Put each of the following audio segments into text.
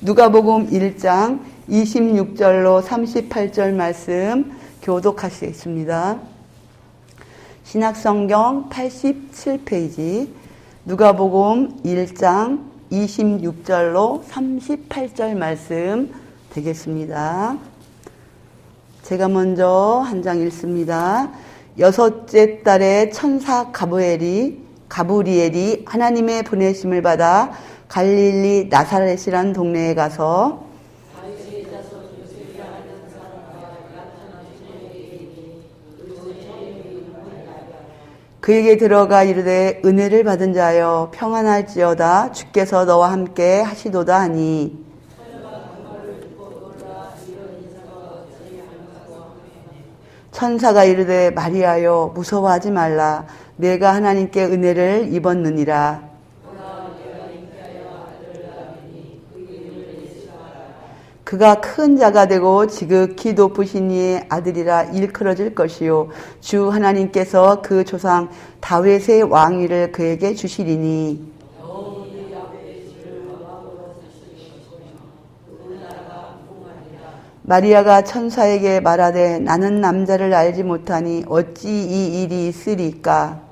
누가복음 1장 26절로 38절 말씀 교독하시겠습니다. 신약성경 87페이지 누가복음 1장 26절로 38절 말씀 되겠습니다. 제가 먼저 한 장 읽습니다. 여섯째 달에 천사 가브엘이 가브리엘이 하나님의 보내심을 받아 갈릴리 나사렛이란 동네에 가서 그에게 들어가 이르되 은혜를 받은 자여 평안할지어다. 주께서 너와 함께 하시도다 하니. 천사가 이르되 마리아여 무서워하지 말라. 내가 하나님께 은혜를 입었느니라 그가 큰 자가 되고 지극히 높으신 이의 아들이라 일컬어질 것이요. 주 하나님께서 그 조상 다윗의 왕위를 그에게 주시리니. 마리아가 천사에게 말하되 나는 남자를 알지 못하니 어찌 이 일이 있으리까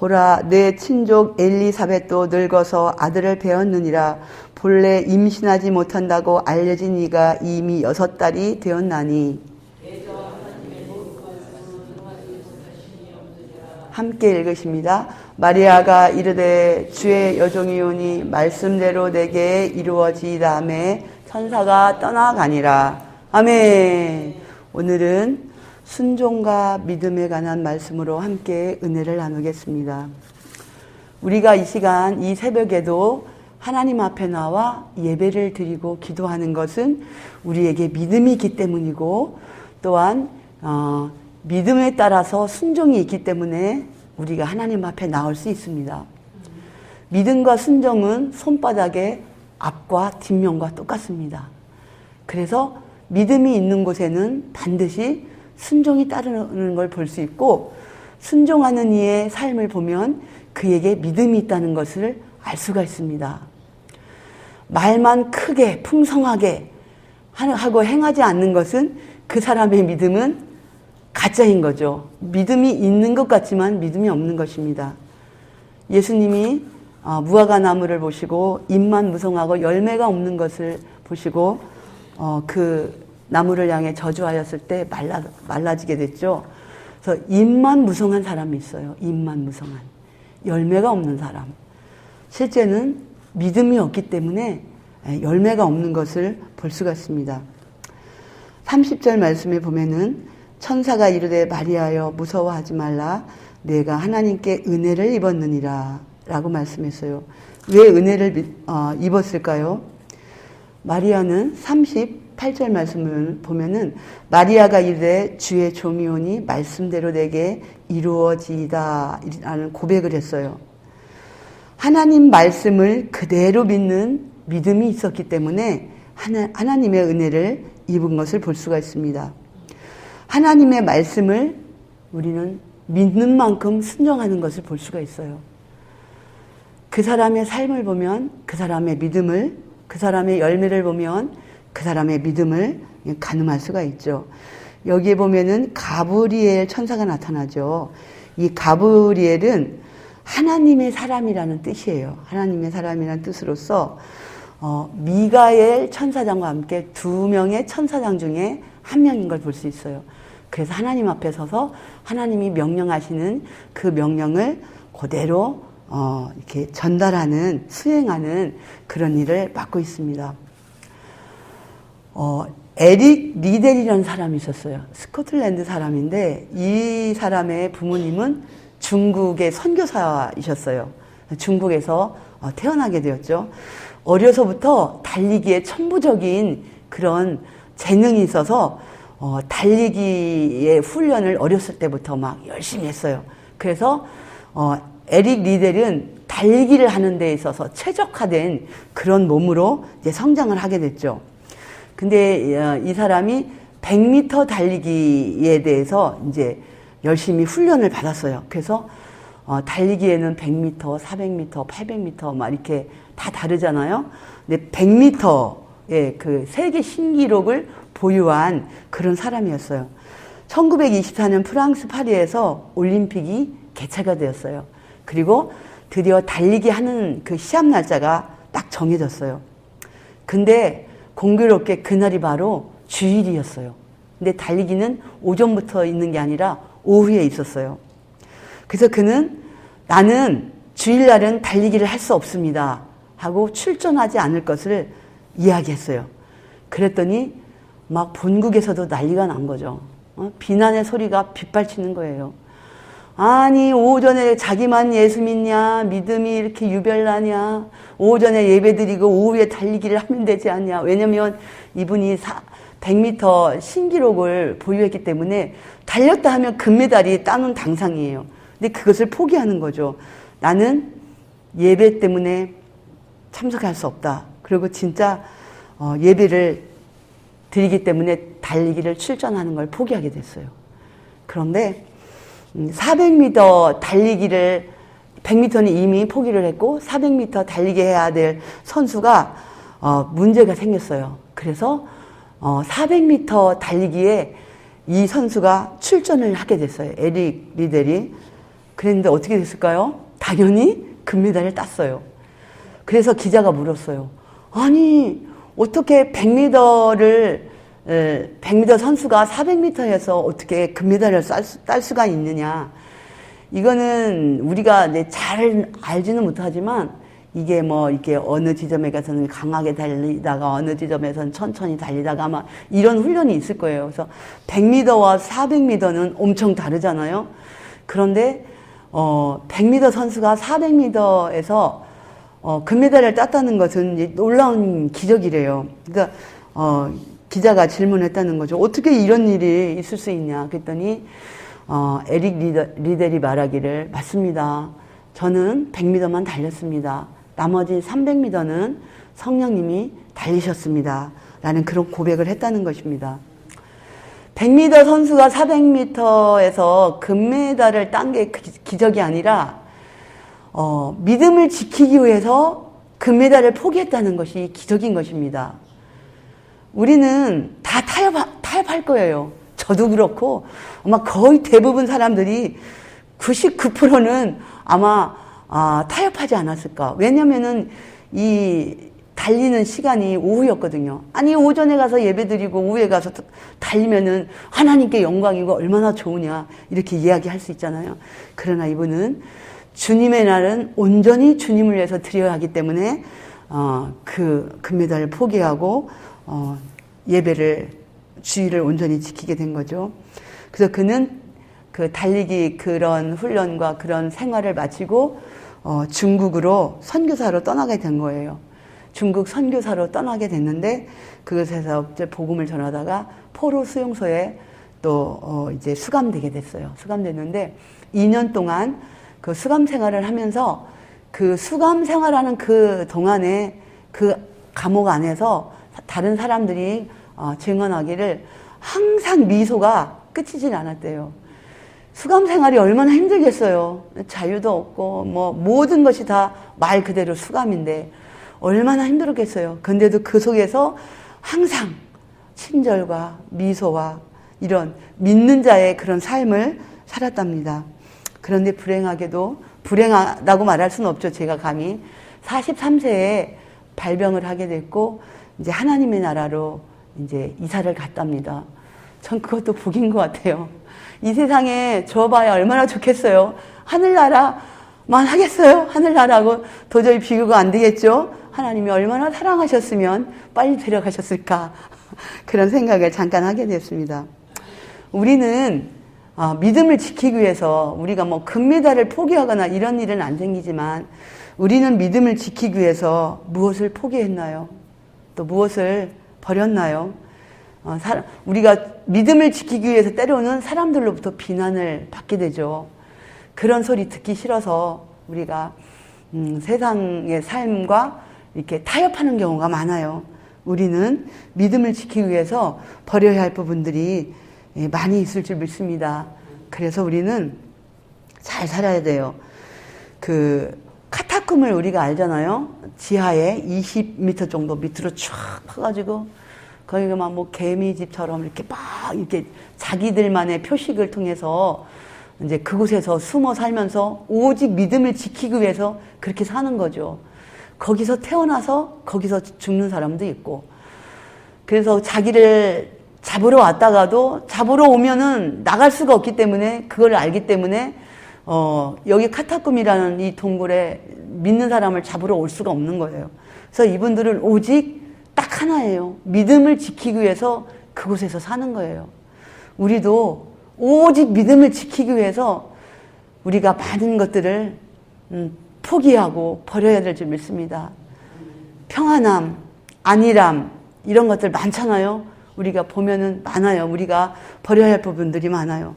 보라 내 친족 엘리사벳도 늙어서 아들을 배웠느니라 본래 임신하지 못한다고 알려진 이가 이미 여섯 달이 되었나니 함께 읽으십니다. 마리아가 이르되 주의 여종이오니 말씀대로 내게 이루어지다음에 천사가 떠나가니라. 아멘. 오늘은 순종과 믿음에 관한 말씀으로 함께 은혜를 나누겠습니다. 우리가 이 시간, 이 새벽에도 하나님 앞에 나와 예배를 드리고 기도하는 것은 우리에게 믿음이 있기 때문이고 또한 어, 믿음에 따라서 순종이 있기 때문에 우리가 하나님 앞에 나올 수 있습니다. 믿음과 순종은 손바닥의 앞과 뒷면과 똑같습니다. 그래서 믿음이 있는 곳에는 반드시 순종이 따르는 걸 볼 수 있고 순종하는 이의 삶을 보면 그에게 믿음이 있다는 것을 알 수가 있습니다. 말만 크게 풍성하게 하고 행하지 않는 것은 그 사람의 믿음은 가짜인 거죠. 믿음이 있는 것 같지만 믿음이 없는 것입니다. 예수님이 어, 무화과 나무를 보시고 잎만 무성하고 열매가 없는 것을 보시고 어, 그 나무를 향해 저주하였을 때 말라, 말라지게 됐죠. 그래서 잎만 무성한 사람이 있어요. 잎만 무성한. 열매가 없는 사람. 실제는 믿음이 없기 때문에 열매가 없는 것을 볼 수가 있습니다. 30절 말씀에 보면은 천사가 이르되 마리아여 무서워하지 말라 내가 하나님께 은혜를 입었느니라 라고 말씀했어요. 왜 은혜를 어, 입었을까요? 마리아는 38절 말씀을 보면은 마리아가 이르되 주의 종이오니 말씀대로 내게 이루어지이다 라는 고백을 했어요. 하나님 말씀을 그대로 믿는 믿음이 있었기 때문에 하나, 하나님의 은혜를 입은 것을 볼 수가 있습니다. 하나님의 말씀을 우리는 믿는 만큼 순종하는 것을 볼 수가 있어요. 그 사람의 삶을 보면 그 사람의 믿음을, 그 사람의 열매를 보면 그 사람의 믿음을 가늠할 수가 있죠. 여기에 보면은 가브리엘 천사가 나타나죠. 이 가브리엘은 하나님의 사람이라는 뜻이에요. 하나님의 사람이라는 뜻으로서 어, 미가엘 천사장과 함께 두 명의 천사장 중에 한 명인 걸 볼 수 있어요. 그래서 하나님 앞에 서서 하나님이 명령하시는 그 명령을 그대로 어, 이렇게 전달하는 수행하는 그런 일을 맡고 있습니다. 어, 에릭 리델이라는 사람이 있었어요. 스코틀랜드 사람인데 이 사람의 부모님은 중국의 선교사이셨어요. 중국에서 어, 태어나게 되었죠. 어려서부터 달리기에 천부적인 그런 재능이 있어서 어, 달리기의 훈련을 어렸을 때부터 막 열심히 했어요. 그래서 어, 에릭 리델은 달리기를 하는 데 있어서 최적화된 그런 몸으로 이제 성장을 하게 됐죠. 근데 어, 이 사람이 100m 달리기에 대해서 이제 열심히 훈련을 받았어요. 그래서 어, 달리기에는 100m, 400m, 800m 막 이렇게 다 다르잖아요. 근데 100m의 그 세계 신기록을 보유한 그런 사람이었어요. 1924년 프랑스 파리에서 올림픽이 개최가 되었어요. 그리고 드디어 달리기 하는 그 시합 날짜가 딱 정해졌어요. 근데 공교롭게 그날이 바로 주일이었어요. 근데 달리기는 오전부터 있는 게 아니라 오후에 있었어요. 그래서 그는 나는 주일날은 달리기를 할 수 없습니다. 하고 출전하지 않을 것을 이야기했어요. 그랬더니 막 본국에서도 난리가 난 거죠. 어? 비난의 소리가 빗발치는 거예요. 아니 오전에 자기만 예수 믿냐 믿음이 이렇게 유별나냐? 오전에 예배드리고 오후에 달리기를 하면 되지 않냐? 왜냐면 이분이 100m 신기록을 보유했기 때문에 달렸다 하면 금메달이 따는 당상이에요. 근데 그것을 포기하는 거죠. 나는 예배 때문에 참석할 수 없다. 그리고 진짜 어, 예배를 드리기 때문에 달리기를 출전하는 걸 포기하게 됐어요. 그런데 400m 음, 달리기를 100m는 이미 포기를 했고 400m 달리기 해야 될 선수가 어, 문제가 생겼어요. 그래서 어, 400m 달리기에 이 선수가 출전을 하게 됐어요. 에릭 리델이. 그랬는데 어떻게 됐을까요? 당연히 금메달을 땄어요. 그래서 기자가 물었어요. 아니, 어떻게 100m를 100m 선수가 400m에서 어떻게 금메달을 딸 수가 있느냐. 이거는 우리가 잘 알지는 못하지만 이게 뭐 이렇게 어느 지점에 가서는 강하게 달리다가 어느 지점에서는 천천히 달리다가 아마 이런 훈련이 있을 거예요. 그래서 100m와 400m는 엄청 다르잖아요. 그런데 어 100m 선수가 400m에서 어 금메달을 땄다는 것은 놀라운 기적이래요. 그러니까 어 기자가 질문했다는 거죠. 어떻게 이런 일이 있을 수 있냐? 그랬더니 어, 에릭 리더, 리델이 말하기를 맞습니다. 저는 100m만 달렸습니다. 나머지 300m는 성령님이 달리셨습니다. 라는 그런 고백을 했다는 것입니다. 100m 선수가 400m에서 금메달을 딴 게 기적이 아니라 어, 믿음을 지키기 위해서 금메달을 포기했다는 것이 기적인 것입니다. 우리는 다 타협, 타협할 거예요. 저도 그렇고, 아마 거의 대부분 사람들이 99%는 아마 아, 타협하지 않았을까. 왜냐면은 이 달리는 시간이 오후였거든요. 아니, 오전에 가서 예배 드리고 오후에 가서 달리면은 하나님께 영광이고 얼마나 좋으냐. 이렇게 이야기할 수 있잖아요. 그러나 이분은 주님의 날은 온전히 주님을 위해서 드려야 하기 때문에 어, 그 금메달을 포기하고 어, 예배를 주의를 온전히 지키게 된 거죠. 그래서 그는 그 달리기 그런 훈련과 그런 생활을 마치고 어, 중국으로 선교사로 떠나게 된 거예요. 중국 선교사로 떠나게 됐는데 그것에서 이제 복음을 전하다가 포로 수용소에 또 어, 이제 수감되게 됐어요. 수감됐는데 2년 동안 그 수감 생활을 하면서 그 수감 생활하는 그 동안에 그 감옥 안에서 다른 사람들이 어, 증언하기를 항상 미소가 끝이질 않았대요. 수감 생활이 얼마나 힘들겠어요. 자유도 없고 뭐 모든 것이 다 말 그대로 수감인데 얼마나 힘들었겠어요. 근데도 그 속에서 항상 친절과 미소와 이런 믿는 자의 그런 삶을 살았답니다. 그런데 불행하게도 불행하다고 말할 수는 없죠. 제가 감히 43세에 발병을 하게 됐고 이제 하나님의 나라로 이제 이사를 갔답니다. 전 그것도 복인 것 같아요. 이 세상에 줘봐야 얼마나 좋겠어요. 하늘나라만 하겠어요? 하늘나라고 도저히 비교가 안 되겠죠? 하나님이 얼마나 사랑하셨으면 빨리 데려가셨을까? 그런 생각을 잠깐 하게 됐습니다. 우리는 어, 믿음을 지키기 위해서 우리가 뭐 금메달을 포기하거나 이런 일은 안 생기지만 우리는 믿음을 지키기 위해서 무엇을 포기했나요? 또 무엇을 버렸나요? 어, 사, 우리가 믿음을 지키기 위해서 때로는 사람들로부터 비난을 받게 되죠. 그런 소리 듣기 싫어서 우리가 음, 세상의 삶과 이렇게 타협하는 경우가 많아요. 우리는 믿음을 지키기 위해서 버려야 할 부분들이 예, 많이 있을 줄 믿습니다. 그래서 우리는 잘 살아야 돼요. 그 카타콤을 우리가 알잖아요. 지하에 20m 정도 밑으로 쫙 파가지고 거기가 막 뭐 개미집처럼 이렇게 막 이렇게 자기들만의 표식을 통해서 이제 그곳에서 숨어 살면서 오직 믿음을 지키기 위해서 그렇게 사는 거죠. 거기서 태어나서 거기서 죽는 사람도 있고. 그래서 자기를 잡으러 왔다가도 잡으러 오면은 나갈 수가 없기 때문에 그걸 알기 때문에 어, 여기 카타콤이라는 이 동굴에 믿는 사람을 잡으러 올 수가 없는 거예요. 그래서 이분들은 오직 딱 하나예요. 믿음을 지키기 위해서 그곳에서 사는 거예요. 우리도 오직 믿음을 지키기 위해서 우리가 많은 것들을 음, 포기하고 버려야 될 줄 믿습니다. 평안함, 안일함, 이런 것들 많잖아요. 우리가 보면은 많아요. 우리가 버려야 할 부분들이 많아요.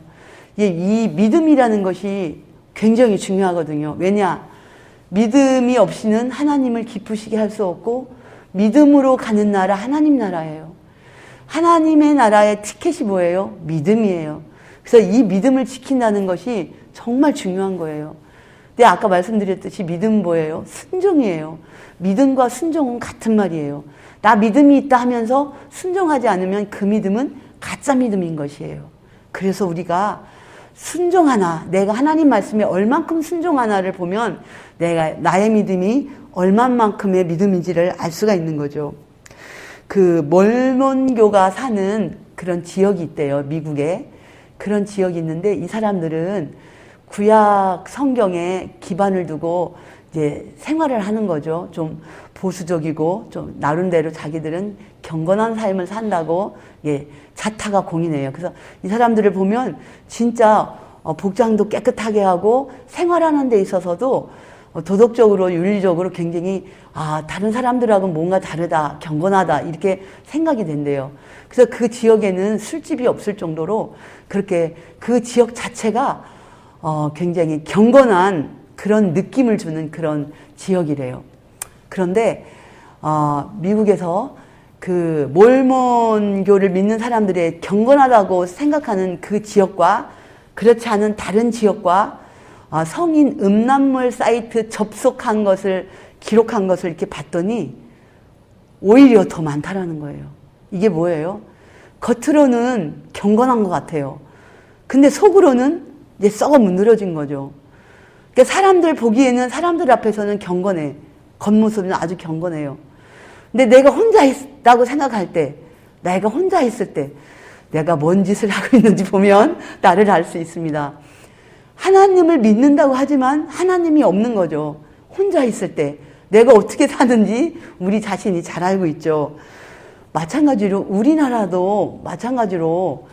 이 믿음이라는 것이 굉장히 중요하거든요. 왜냐? 믿음이 없이는 하나님을 기쁘시게 할 수 없고, 믿음으로 가는 나라 하나님 나라예요. 하나님의 나라의 티켓이 뭐예요? 믿음이에요. 그래서 이 믿음을 지킨다는 것이 정말 중요한 거예요. 근데 아까 말씀드렸듯이 믿음 뭐예요? 순종이에요. 믿음과 순종은 같은 말이에요. 나 믿음이 있다 하면서 순종하지 않으면 그 믿음은 가짜 믿음인 것이에요. 그래서 우리가 순종하나, 내가 하나님 말씀에 얼만큼 순종하나를 보면 내가, 나의 믿음이 얼만만큼의 믿음인지를 알 수가 있는 거죠. 그 몰몬교가 사는 그런 지역이 있대요, 미국에. 그런 지역이 있는데 이 사람들은 구약 성경에 기반을 두고 이제 생활을 하는 거죠. 좀 보수적이고 좀 나름대로 자기들은 경건한 삶을 산다고 예, 자타가 공인해요. 그래서 이 사람들을 보면 진짜 어, 복장도 깨끗하게 하고 생활하는 데 있어서도 어, 도덕적으로 윤리적으로 굉장히 아 다른 사람들하고는 뭔가 다르다 경건하다 이렇게 생각이 된대요. 그래서 그 지역에는 술집이 없을 정도로 그렇게 그 지역 자체가 어, 굉장히 경건한 그런 느낌을 주는 그런 지역이래요. 그런데 어, 미국에서 그 몰몬교를 믿는 사람들의 경건하다고 생각하는 그 지역과 그렇지 않은 다른 지역과 어, 성인 음란물 사이트 접속한 것을 기록한 것을 이렇게 봤더니 오히려 더 많다라는 거예요. 이게 뭐예요? 겉으로는 경건한 것 같아요. 근데 속으로는 이제 썩어 문드러진 거죠. 그러니까 사람들 보기에는 사람들 앞에서는 경건해. 겉모습은 아주 경건해요. 근데 내가 혼자 있다고 생각할 때, 내가 혼자 있을 때, 내가 뭔 짓을 하고 있는지 보면 나를 알 수 있습니다. 하나님을 믿는다고 하지만 하나님이 없는 거죠. 혼자 있을 때 내가 어떻게 사는지 우리 자신이 잘 알고 있죠. 마찬가지로 우리나라도 마찬가지로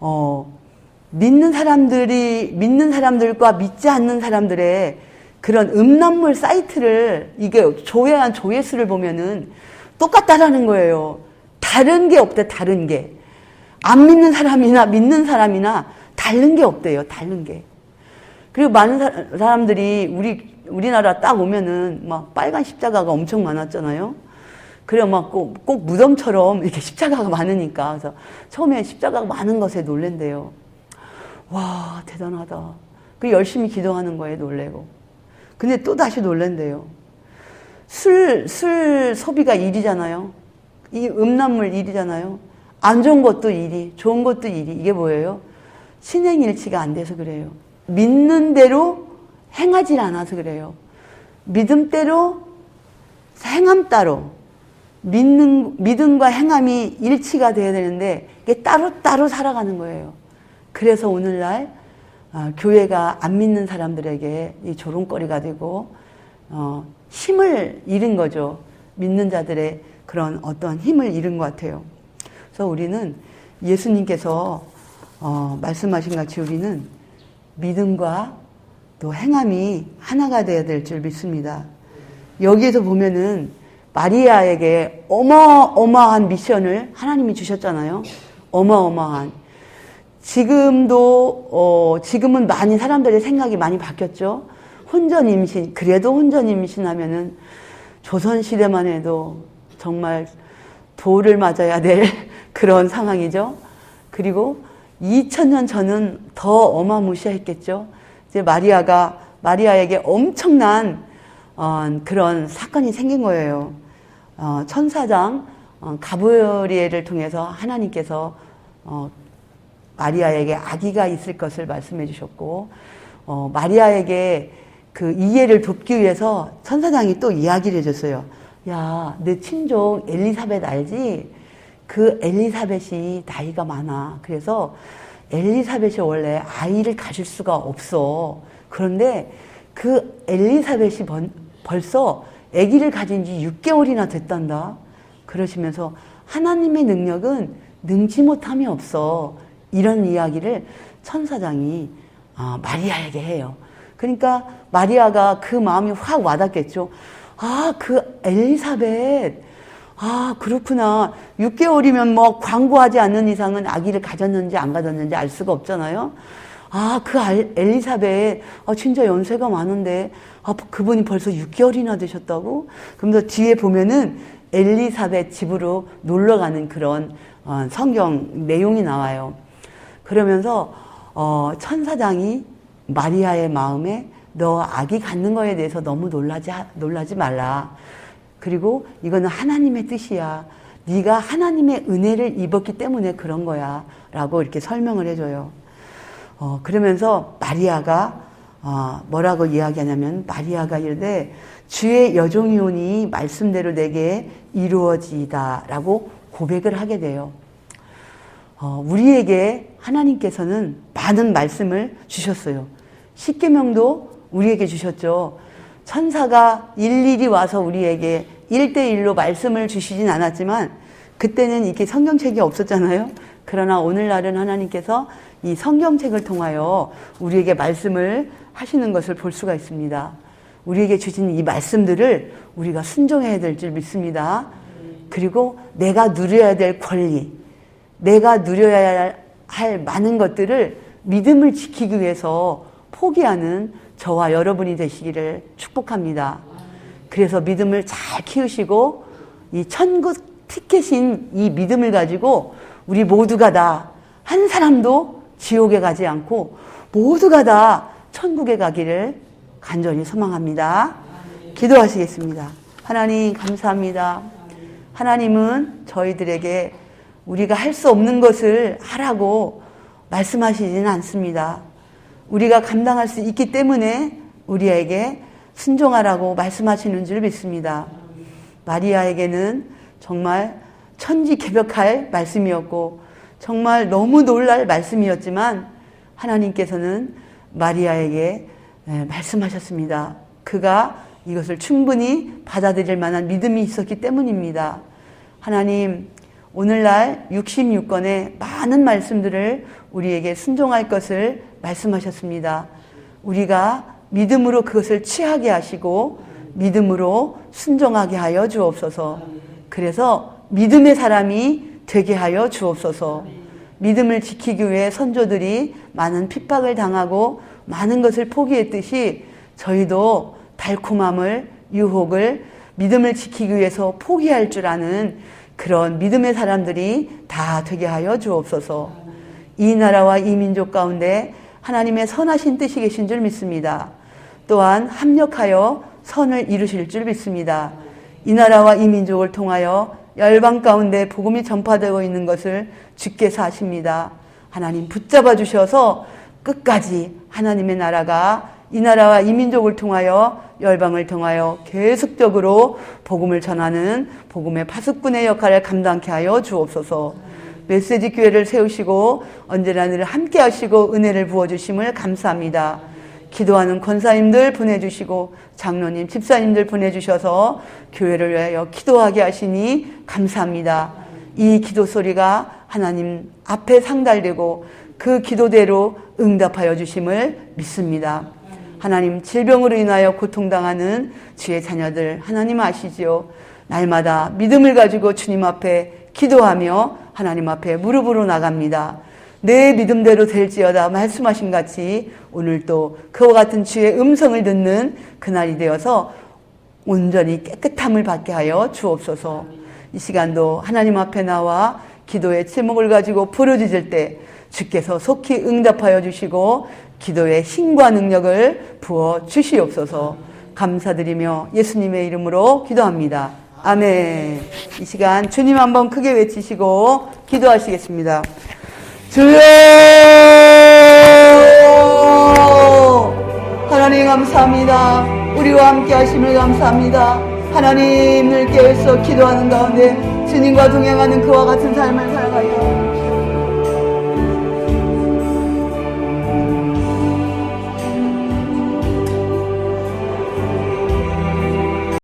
어 믿는 사람들이 믿는 사람들과 믿지 않는 사람들의 그런 음란물 사이트를 이게 조회한 조회수를 보면은 똑같다라는 거예요. 다른 게 없대, 다른 게. 안 믿는 사람이나 믿는 사람이나 다른 게 없대요, 다른 게. 그리고 많은 사람들이 우리, 우리나라 딱 오면은 막 빨간 십자가가 엄청 많았잖아요. 그래, 막 꼭, 꼭 무덤처럼 이렇게 십자가가 많으니까. 그래서 처음에 십자가가 많은 것에 놀랜대요. 와, 대단하다. 그 열심히 기도하는 거에 놀래고. 근데 또 다시 놀랜대요. 술, 술 소비가 일이잖아요. 이 음란물 일이잖아요. 안 좋은 것도 일이, 좋은 것도 일이. 이게 뭐예요? 신행일치가 안 돼서 그래요. 믿는 대로 행하지 않아서 그래요. 믿음대로 행함 따로. 믿는, 믿음과 행함이 일치가 돼야 되는데, 이게 따로따로 살아가는 거예요. 그래서 오늘날 어, 교회가 안 믿는 사람들에게 이 조롱거리가 되고 어, 힘을 잃은 거죠. 믿는 자들의 그런 어떤 힘을 잃은 것 같아요. 그래서 우리는 예수님께서 어, 말씀하신 같이 우리는 믿음과 또 행함이 하나가 되어야 될 줄 믿습니다. 여기에서 보면은 마리아에게 어마어마한 미션을 하나님이 주셨잖아요. 어마어마한. 지금도 어, 지금은 많이 사람들의 생각이 많이 바뀌었죠. 혼전 임신 그래도 혼전 임신하면은 조선 시대만 해도 정말 돌을 맞아야 될 그런 상황이죠. 그리고 2000년 전은 더 어마무시했겠죠. 이제 마리아가 마리아에게 엄청난 어, 그런 사건이 생긴 거예요. 어, 천사장 어, 가브리엘을 통해서 하나님께서 어, 마리아에게 아기가 있을 것을 말씀해 주셨고 어, 마리아에게 그 이해를 돕기 위해서 천사장이 또 이야기를 해줬어요. 야, 내 친족 엘리사벳 알지? 그 엘리사벳이 나이가 많아. 그래서 엘리사벳이 원래 아이를 가질 수가 없어. 그런데 그 엘리사벳이 번, 벌써 아기를 가진 지 6개월이나 됐단다. 그러시면서 하나님의 능력은 능지 못함이 없어. 이런 이야기를 천사장이 아, 마리아에게 해요. 그러니까 마리아가 그 마음이 확 와닿겠죠. 아, 그 엘리사벳. 아, 그렇구나. 6개월이면 뭐 광고하지 않는 이상은 아기를 가졌는지 안 가졌는지 알 수가 없잖아요. 아, 그 엘리사벳. 아, 진짜 연세가 많은데. 아, 그분이 벌써 6개월이나 되셨다고? 그러면서 뒤에 보면은 엘리사벳 집으로 놀러 가는 그런 어, 성경 내용이 나와요. 그러면서 어, 천사장이 마리아의 마음에 너 아기 갖는 거에 대해서 너무 놀라지 놀라지 말라. 그리고 이거는 하나님의 뜻이야. 네가 하나님의 은혜를 입었기 때문에 그런 거야 라고 이렇게 설명을 해줘요. 어, 그러면서 마리아가 어, 뭐라고 이야기하냐면 마리아가 이르되 주의 여종이오니 말씀대로 내게 이루어지다라고 고백을 하게 돼요. 어, 우리에게 하나님께서는 많은 말씀을 주셨어요. 십계명도 우리에게 주셨죠. 천사가 일일이 와서 우리에게 일대일로 말씀을 주시진 않았지만 그때는 이렇게 성경책이 없었잖아요. 그러나 오늘날은 하나님께서 이 성경책을 통하여 우리에게 말씀을 하시는 것을 볼 수가 있습니다. 우리에게 주신 이 말씀들을 우리가 순종해야 될 줄 믿습니다. 그리고 내가 누려야 될 권리, 내가 누려야 할 많은 것들을 믿음을 지키기 위해서 포기하는 저와 여러분이 되시기를 축복합니다. 그래서 믿음을 잘 키우시고 이 천국 티켓인 이 믿음을 가지고 우리 모두가 다 한 사람도 지옥에 가지 않고 모두가 다 천국에 가기를 간절히 소망합니다. 기도하시겠습니다. 하나님 감사합니다. 하나님은 저희들에게 우리가 할 수 없는 것을 하라고 말씀하시지는 않습니다. 우리가 감당할 수 있기 때문에 우리에게 순종하라고 말씀하시는 줄 믿습니다. 마리아에게는 정말 천지 개벽할 말씀이었고 정말 너무 놀랄 말씀이었지만 하나님께서는 마리아에게 말씀하셨습니다. 그가 이것을 충분히 받아들일 만한 믿음이 있었기 때문입니다. 하나님, 오늘날 66권의 많은 말씀들을 우리에게 순종할 것을 말씀하셨습니다. 우리가 믿음으로 그것을 취하게 하시고 믿음으로 순종하게 하여 주옵소서. 그래서 믿음의 사람이 되게 하여 주옵소서. 믿음을 지키기 위해 선조들이 많은 핍박을 당하고 많은 것을 포기했듯이 저희도 달콤함을, 유혹을 믿음을 지키기 위해서 포기할 줄 아는 그런 믿음의 사람들이 다 되게 하여 주옵소서. 이 나라와 이 민족 가운데 하나님의 선하신 뜻이 계신 줄 믿습니다. 또한 합력하여 선을 이루실 줄 믿습니다. 이 나라와 이 민족을 통하여 열방 가운데 복음이 전파되고 있는 것을 주께서 하십니다. 하나님 붙잡아 주셔서 끝까지 하나님의 나라가 이 나라와 이 민족을 통하여 열방을 통하여 계속적으로 복음을 전하는 복음의 파수꾼의 역할을 감당케 하여 주옵소서. 메시지 교회를 세우시고 언제나 늘 함께 하시고 은혜를 부어 주심을 감사합니다. 기도하는 권사님들 보내주시고 장로님, 집사님들 보내주셔서 교회를 위하여 기도하게 하시니 감사합니다. 이 기도 소리가 하나님 앞에 상달되고 그 기도대로 응답하여 주심을 믿습니다. 하나님 질병으로 인하여 고통당하는 주의 자녀들 하나님 아시지요. 날마다 믿음을 가지고 주님 앞에 기도하며 하나님 앞에 무릎으로 나갑니다. 내 믿음대로 될지어다 말씀하신 같이 오늘도 그와 같은 주의 음성을 듣는 그날이 되어서 온전히 깨끗함을 받게 하여 주옵소서. 이 시간도 하나님 앞에 나와 기도의 제목을 가지고 부르짖을 때 주께서 속히 응답하여 주시고 기도의 힘과 능력을 부어 주시옵소서 감사드리며 예수님의 이름으로 기도합니다. 아멘. 이 시간 주님 한번 크게 외치시고 기도하시겠습니다. 주여! 하나님 감사합니다. 우리와 함께 하심을 감사합니다. 하나님 늘 깨어서 기도하는 가운데 주님과 동행하는 그와 같은 삶을.